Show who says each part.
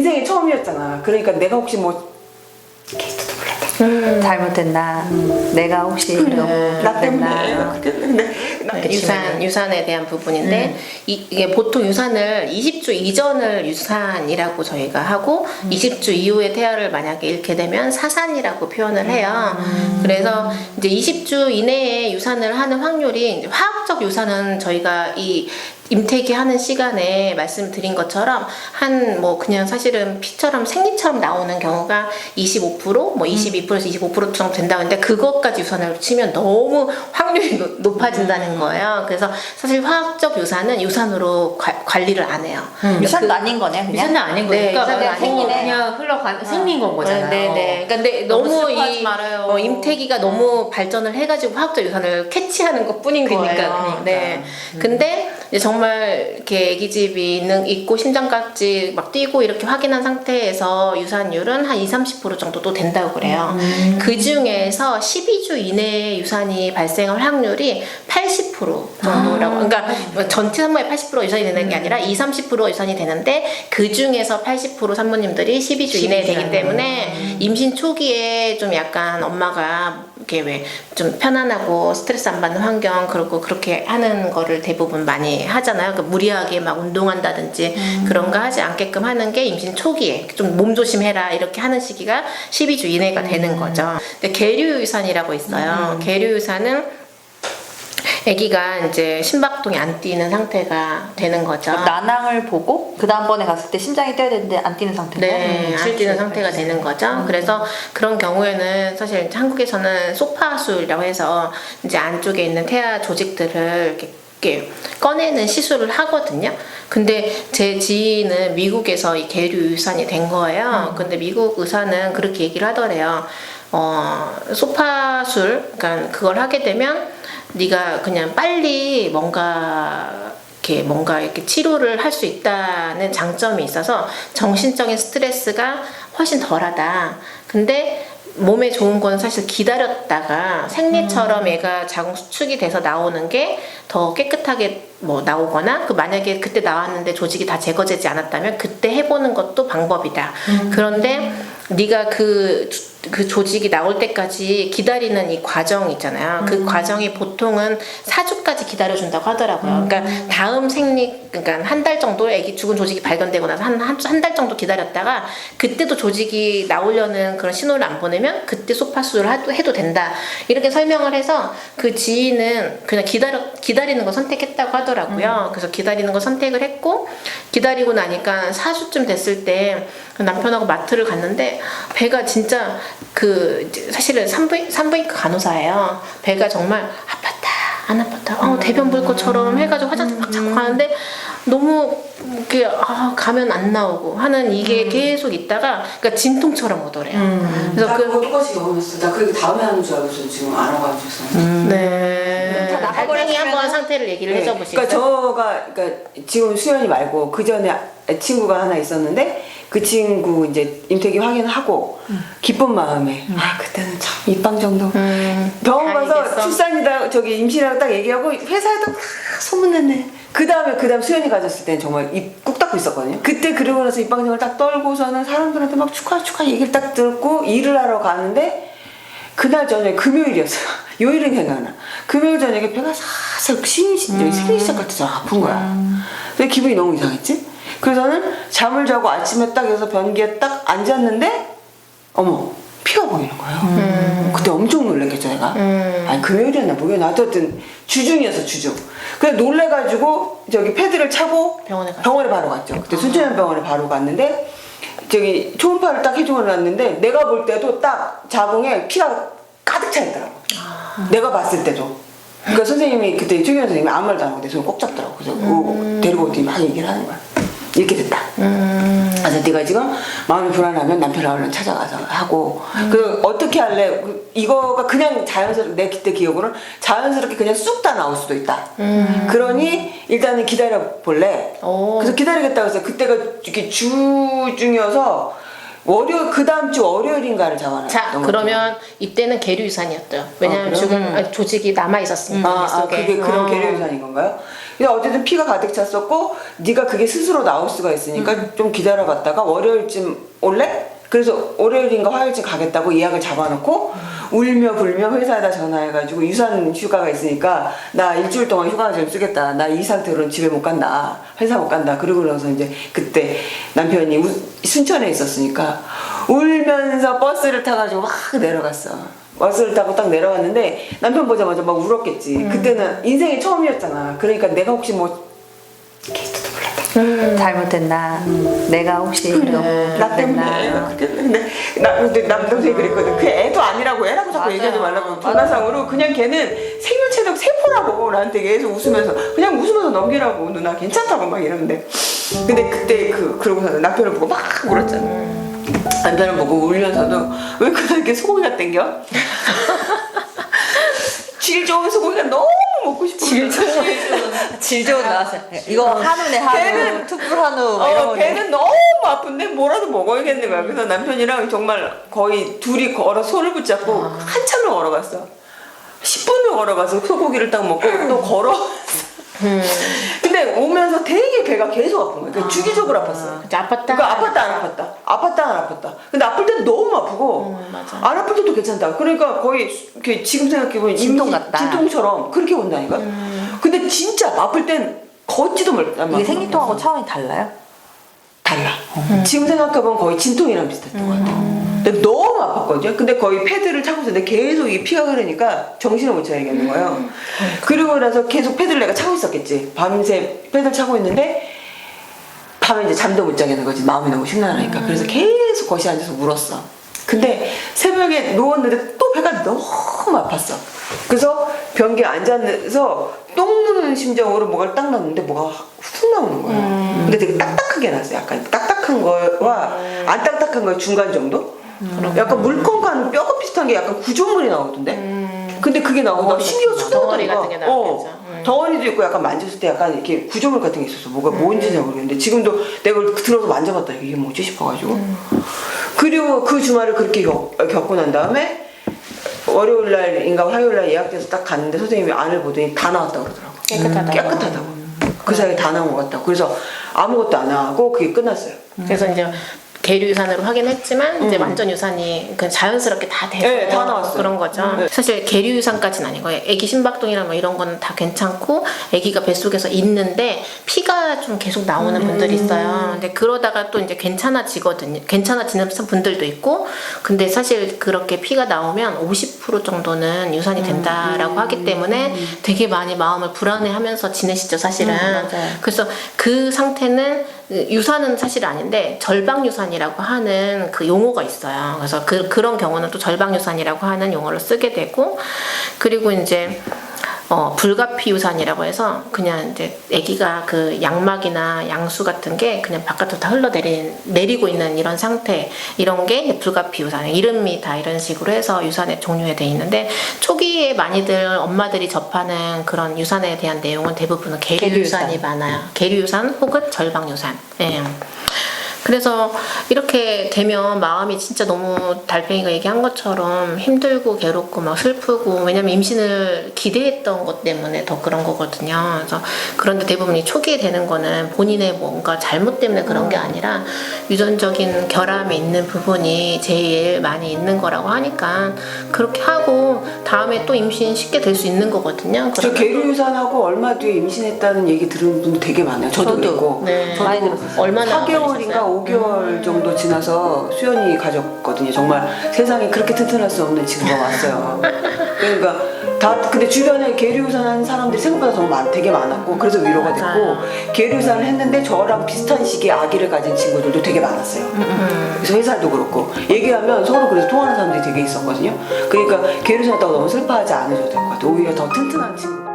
Speaker 1: 인생이 처음이었잖아. 그러니까 내가 혹시 뭐
Speaker 2: 잘못됐나? 내가 혹시
Speaker 1: 나 때문에
Speaker 2: 잘못됐나?
Speaker 1: 그때 때문에 나
Speaker 2: 이렇게
Speaker 3: 유산. 유산에 대한 부분인데 이, 게 보통 유산을 20주 이전을 유산이라고 저희가 하고 20주 이후에 태아를 만약에 잃게 되면 사산이라고 표현을 해요. 그래서 이제 20주 이내에 유산을 하는 확률이 이제 화학적 유산은 저희가 이 임태기 하는 시간에 말씀드린 것처럼 한 뭐 그냥 사실은 피처럼 생리처럼 나오는 경우가 25%뭐 22%에서 25% 정도 된다고 하는데 그것까지 유산을 치면 너무 확률이 높- 높아진다는 거예요. 그래서 사실 화학적 유산은 유산으로 관- 관리를 안 해요.
Speaker 2: 유산도 아닌 거네 그냥.
Speaker 4: 유산은 아닌
Speaker 3: 네,
Speaker 4: 거니까
Speaker 3: 유산은
Speaker 4: 그냥.
Speaker 3: 거네.
Speaker 4: 그냥 흘러간 생린 건 거잖아요.
Speaker 3: 네, 네. 그러니까 근데
Speaker 4: 너무
Speaker 3: 너무,
Speaker 4: 슬퍼하지
Speaker 3: 이. 어, 임태기가 너무 발전을 해가지고 화학적 유산을 캐치하는 것 뿐인
Speaker 4: 그러니까,
Speaker 3: 거예요.
Speaker 4: 그러니까.
Speaker 3: 네. 근데 이제 정말 이렇게 아기집이 있는 있고 심장깍지 막 뛰고 이렇게 확인한 상태에서 유산율은 한 2, 30% 정도 또 된다고 그래요. 그 중에서 12주 이내에 유산이 발생할 확률이 80% 정도라고. 그러니까 뭐 전체 산모의 80% 유산이 되는 게 아니라 2, 30% 유산이 되는데 그 중에서 80% 산모님들이 12주 이내에 되기 때문에 임신 초기에 좀 약간 엄마가 이렇게 왜 좀 편안하고 스트레스 안 받는 환경 그리고 그렇게 하는 거를 대부분 많이 하잖아요. 그 무리하게 막 운동한다든지 그런 거 하지 않게끔 하는 게 임신 초기에 좀 몸 조심해라 이렇게 하는 시기가 12주 이내가 되는 거죠. 근데 계류 유산이라고 있어요. 계류 유산은 아기가 이제 심박동이 안 뛰는 상태가 되는 거죠.
Speaker 2: 난항을 보고 그 다음번에 갔을 때 심장이 뛰어야 되는데 안 뛰는 상태인가요?
Speaker 3: 네, 안 뛰는 상태가 되는 거죠. 그래서 그런 경우에는 사실 이제 한국에서는 소파술이라고 해서 이제 안쪽에 있는 태아 조직들을 이렇게 이렇게 꺼내는 시술을 하거든요. 근데 제 지인은 미국에서 이 계류 유산이 된 거예요. 근데 미국 의사는 그렇게 얘기를 하더래요. 어, 소파술, 그러니까 그걸 하게 되면 네가 그냥 빨리 뭔가 이렇게 뭔가 이렇게 치료를 할 수 있다는 장점이 있어서 정신적인 스트레스가 훨씬 덜하다. 근데 몸에 좋은 건 사실 기다렸다가 생리처럼 얘가 자궁 수축이 돼서 나오는 게 더 깨끗하게 뭐 나오거나 그 만약에 그때 나왔는데 조직이 다 제거되지 않았다면 그때 해보는 것도 방법이다. 그런데 네가 그, 주- 그 조직이 나올 때까지 기다리는 이 과정 있잖아요. 그 과정이 보통은 4주까지 기다려준다고 하더라고요. 그러니까 다음 생리, 그러니까 한 달 정도 애기 죽은 조직이 발견되고 나서 한, 한, 한 달 정도 기다렸다가 그때도 조직이 나오려는 그런 신호를 안 보내면 그때 소파수를 하도- 해도 된다. 이렇게 설명을 해서 그 지인은 그냥 기다려, 기다리는 걸 선택했다고 하더라고요. 그래서 기다리는 걸 선택을 했고 기다리고 나니까 4주쯤 됐을 때 남편하고 마트를 갔는데 배가 진짜 그 사실은 산부 산부인과 간호사예요. 배가 정말 아팠다 안 아팠다. 어, 대변 볼 것처럼 해가지고 화장실 막 자꾸 가는데 너무 이렇게 아, 가면 안 나오고 하는 이게 계속 있다가 그러니까 진통처럼 오더래요. 그래서 나그
Speaker 1: 그거 똑같이 경험했어. 나 그게 다음에 하는 줄 알고서 지금 안 와가지고.
Speaker 3: 네.
Speaker 2: 다 나가버렸으면은-
Speaker 3: 달팽이 한번 상태를 얘기를 해줘 보시죠.
Speaker 1: 그러니까 저가 그러니까 지금 수연이 말고 그 전에 친구가 하나 있었는데 그 친구 이제 임태기 확인하고 기쁜 마음에 아 그때는 참 입방 정도
Speaker 3: 음,
Speaker 1: 병원 가서. 출산이다 저기 임신이라고 딱 얘기하고 회사에도 막 소문냈네. 그 다음에 그 다음 수연이 가졌을 때는 정말 입 꾹 닫고 있었거든요. 그때 그러고 나서 입방정을 딱 떨고서는 사람들한테 막 축하 축하 얘기를 딱 듣고 일을 하러 가는데 그날 저녁에 금요일이었어요. 요일은 생각나. 금요일 저녁에 배가 살살 심 진짜 생리 시작 같아서 아픈 거야. 근데 기분이 너무 이상했지. 그래서는 잠을 자고 아침에 딱 해서 변기에 딱 앉았는데 어머 피가 보이는 거예요. 그때 엄청 놀랐겠죠 내가.
Speaker 3: 음.
Speaker 1: 아니 금요일이었나 목요일 하여튼 주중이어서 주중. 그래 놀래가지고 저기 패드를 차고
Speaker 3: 병원에?
Speaker 1: 병원에 바로 갔죠. 그때 순천향 병원에 바로 갔는데 저기 초음파를 딱 해주고 났는데 내가 볼 때도 딱 자궁에 피가 가득 차 있더라고. 내가 봤을 때도. 그러니까 선생님이 그때 최경 선생님이 아무 말도 안 하고 내 손을 꼭 잡더라고. 그래서 어, 데리고 오더니 막 얘기를 하는 거야. 이렇게 됐다. 그래서 네가 지금 마음이 불안하면 남편을 얼른 찾아가서 하고 그 어떻게 할래? 그 이거가 그냥 자연스럽게 내 그때 기억으로는 자연스럽게 그냥 쑥 다 나올 수도 있다. 그러니 일단은 기다려 볼래.
Speaker 3: 오.
Speaker 1: 그래서 기다리겠다고 해서 그때가 이렇게 주중이어서 월요일 그 다음 주 월요일인가를 잡아놨던 자것
Speaker 3: 그러면 이때는 계류 유산이었대요. 왜냐하면
Speaker 1: 아, 그래요?
Speaker 3: 죽은 아니, 조직이 남아 있었으니까
Speaker 1: 아, 아
Speaker 3: 속에.
Speaker 1: 그게 그런
Speaker 3: 어.
Speaker 1: 계류유산인 건가요? 근데 어쨌든 피가 가득 찼었고 네가 그게 스스로 나올 수가 있으니까
Speaker 3: 음.
Speaker 1: 좀 기다려봤다가 월요일쯤 올래? 그래서 월요일인가 화요일쯤 가겠다고 예약을 잡아놓고 울며 불며 회사에다 전화해가지고 유산 휴가가 있으니까 나 일주일 동안 휴가 좀 쓰겠다. 나 이 상태로는 집에 못 간다. 회사 못 간다. 그러고 나서 이제 그때 남편이 우- 순천에 있었으니까 울면서 버스를 타가지고 막 내려갔어. 버스를 타고 딱 내려갔는데 남편 보자마자 막 울었겠지.
Speaker 3: 음.
Speaker 1: 그때는 인생이 처음이었잖아. 그러니까 내가 혹시 뭐
Speaker 2: 잘못됐나? 내가 혹시 너무
Speaker 1: 나 때문에 애가 근데 나 근데 남동생이 그랬거든. 그 애도 아니라고 애라고 자꾸
Speaker 2: 맞아요.
Speaker 1: 얘기하지 말라고 전화상으로 그냥 걔는 생명체적 세포라고 나한테 계속 웃으면서 그냥 웃으면서 넘기라고 누나 괜찮다고 막 이러는데 근데 그때 그 그러고서 남편을 보고 막 울었잖아. 남편을 보고 울면서도 왜 그렇게 소고기가 땡겨? 질 좋은 소고기가 너무 먹고 싶어. 질 좋은.
Speaker 2: 질 좋은 나왔어요. 이거 한우네 한우,
Speaker 1: 걔는-
Speaker 2: 투불 한우 뭐 이런
Speaker 1: 어,
Speaker 2: 거.
Speaker 1: 걔는 너무 아픈데 뭐라도 먹어야겠는 거야. 그래서 남편이랑 정말 거의 둘이 걸어 손을 붙잡고 한참을 걸어갔어. 10분을 걸어가서 소고기를 딱 먹고 또 걸어. 근데 오면서 되게 배가 계속 아픈 거야. 그러니까 주기적으로 아팠어.
Speaker 3: 이제 아팠다.
Speaker 1: 그러니까 아팠다 안 아팠다. 아팠다 안 아팠다. 근데 아플 때는 너무 아프고
Speaker 3: 음, 맞아.
Speaker 1: 안 아플 때도 괜찮다. 그러니까 거의 이렇게 지금 생각해보면
Speaker 2: 진통
Speaker 1: 임시-
Speaker 2: 같다.
Speaker 1: 진통처럼 그렇게 온다니까. 근데 진짜 아플 땐 걷지도 말단
Speaker 2: 이게 생리통하고 차원이 달라요?
Speaker 1: 달라. 지금 생각해보면 거의 진통이랑 비슷했던 것 같아. 근데 너무 아팠거든요. 근데 거의 패드를 차고 있었는데 계속 이 피가 흐르니까 정신을 못 차리겠는 거예요. 그리고 나서 계속 패드를 내가 차고 있었겠지. 밤새 패드를 차고 있는데 밤에 이제 잠도 못 자겠는 거지. 마음이 너무 심란하니까. 그래서 계속 거실에 앉아서 울었어. 근데 새벽에 누웠는데 또 배가 너무 아팠어. 그래서 변기에 앉아서 똥 누는 심정으로 뭐가를 딱 놨는데 뭐가 훅 나오는 거야. 근데 되게 딱딱하게 났어. 약간 딱딱한 거와 안 딱딱한 거의 중간 정도? 약간 물컹한 뼈가 비슷한 게 약간 구조물이 나오던데? 근데 그게 나오고 나 신기가 쑥
Speaker 3: 덩어리. 같은 게.
Speaker 1: 어.
Speaker 3: 음.
Speaker 1: 덩어리도 있고 약간 만졌을 때 약간 이렇게 구조물 같은 게 있었어. 뭐가 뭔지 잘 모르겠는데 지금도 내가 들어서 만져봤다. 이게 뭐지 싶어가지고. 그리고 그 주말을 그렇게 겪, 겪고 난 다음에 월요일 날인가 화요일 날 예약돼서 딱 갔는데 선생님이 안을 보더니 다 나왔다고 그러더라고.
Speaker 3: 깨끗하다고.
Speaker 1: 깨끗하다고. 그 사이에 다 나온 것 같다고. 그래서 아무것도 안 하고 그게 끝났어요.
Speaker 3: 그래서 이제 계류 유산으로 하긴 했지만 이제 완전 유산이 그 자연스럽게 다 돼서
Speaker 1: 음. 네, 다 나왔어요.
Speaker 3: 그런 거죠.
Speaker 1: 네.
Speaker 3: 사실 계류 유산까지는 아니고 애기 심박동이나 뭐 이런 거는 다 괜찮고 애기가 뱃속에서 있는데 피가 좀 계속 나오는
Speaker 1: 음.
Speaker 3: 분들이 있어요. 근데 그러다가 또 이제 괜찮아지거든요. 괜찮아지는 분들도 있고 근데 사실 그렇게 피가 나오면 50% 정도는 유산이 된다라고
Speaker 1: 음.
Speaker 3: 하기 때문에 되게 많이 마음을 불안해하면서 지내시죠, 사실은.
Speaker 2: 음.
Speaker 3: 그래서 그 상태는 유산은 사실 아닌데 절방 유산이라고 하는 그 용어가 있어요. 그래서 그 그런 경우는 또 절방 유산이라고 하는 용어를 쓰게 되고 그리고 이제 어, 불가피 유산이라고 해서 그냥 이제 아기가 그 양막이나 양수 같은 게 그냥 바깥으로 다 흘러내리 내리고 있는 이런 상태 이런 게 이제 불가피 유산 이름이 다 이런 식으로 해서 유산의 종류에 돼 있는데 초기에 많이들 엄마들이 접하는 그런 유산에 대한 내용은 대부분은 계류
Speaker 2: 계류
Speaker 3: 유산이
Speaker 2: 유산.
Speaker 3: 많아요. 계류 유산 혹은 절방 유산. 예. 그래서 이렇게 되면 마음이 진짜 너무 달팽이가 얘기한 것처럼 힘들고 괴롭고 막 슬프고 왜냐면 임신을 기대했던 것 때문에 더 그런 거거든요. 그래서 그런데 대부분 이 초기에 되는 거는 본인의 뭔가 잘못 때문에 그런 게 아니라 유전적인 결함이 있는 부분이 제일 많이 있는 거라고 하니까 그렇게 하고 다음에 또 임신 쉽게 될 수 있는 거거든요.
Speaker 1: 저
Speaker 3: 그러면
Speaker 1: 계류 유산하고 얼마 뒤에 임신했다는 얘기 들은 분도 되게 많아요. 저도,
Speaker 2: 저도.
Speaker 1: 그랬고.
Speaker 3: 네.
Speaker 2: 많이 들었어요.
Speaker 3: 얼마나
Speaker 1: 4개월인가
Speaker 3: 걸리셨어요?
Speaker 1: 5개월 정도 지나서 수연이 가졌거든요. 정말 세상에 그렇게 튼튼할 수 없는 친구가 왔어요. 그러니까 다 근데 주변에 계류유산 한 사람들이 생각보다 정말 많- 되게 많았고 그래서 위로가 됐고
Speaker 3: 맞아요.
Speaker 1: 계류유산을 했는데 저랑 비슷한 시기에 아기를 가진 친구들도 되게 많았어요. 그래서 회사도 그렇고 얘기하면 서로 그래서 통하는 사람들이 되게 있었거든요. 그러니까 계류유산 했다고 너무 슬퍼하지 않으셔도 될 것 같아요. 오히려 더 튼튼한 친구.